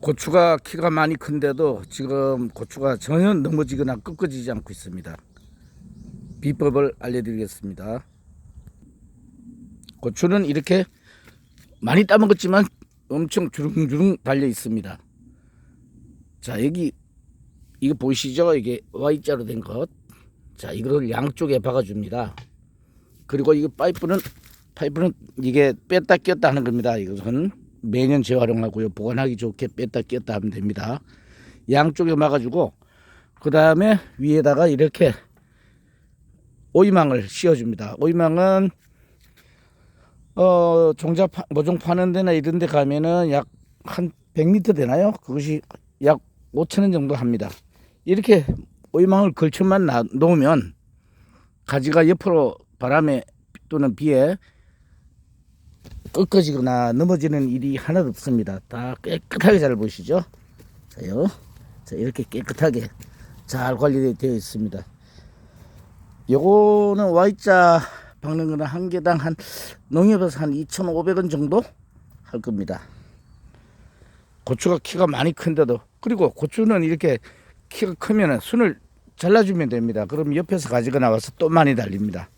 고추가 키가 많이 큰데도 지금 고추가 전혀 넘어지거나 꺾어지지 않고 있습니다. 비법을 알려드리겠습니다. 고추는 이렇게 많이 따먹었지만 엄청 주릉주릉 달려 있습니다. 자 여기 이거 보이시죠? 이게 Y자로 된 것. 자 이걸 양쪽에 박아줍니다. 그리고 이 파이프는 파이프는 이게 뺐다 꼈다 하는 겁니다. 이것은 매년 재활용하고요. 보관하기 좋게 뺐다 꼈다 하면 됩니다. 양쪽에 막아주고 그 다음에 위에다가 이렇게 오이망을 씌워줍니다. 오이망은 어 종자 파, 모종 파는 데나 이런 데 가면은 약 한 100m 되나요? 그것이 약 5천 원 정도 합니다. 이렇게 오이망을 걸쳐만 놔- 놓으면 가지가 옆으로 바람에 또는 비에 꺾어지거나 넘어지는 일이 하나도 없습니다. 다 깨끗하게 잘 보시죠. 자요. 자, 이렇게 깨끗하게 잘 관리되어 있습니다. 요거는 Y자 박는 거는 한 개당 한 농협에서 한 2,500원 정도 할 겁니다. 고추가 키가 많이 큰데도 그리고 고추는 이렇게 키가 크면 순을 잘라주면 됩니다. 그럼 옆에서 가지가 나와서 또 많이 달립니다.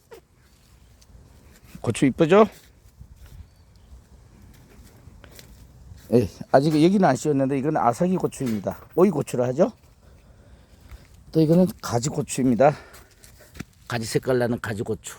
고추 이쁘죠? 예, 아직 여기는 안 씌웠는데 이건 아삭이 고추입니다. 오이 고추라 하죠? 또 이거는 가지 고추입니다. 가지 색깔 나는 가지 고추.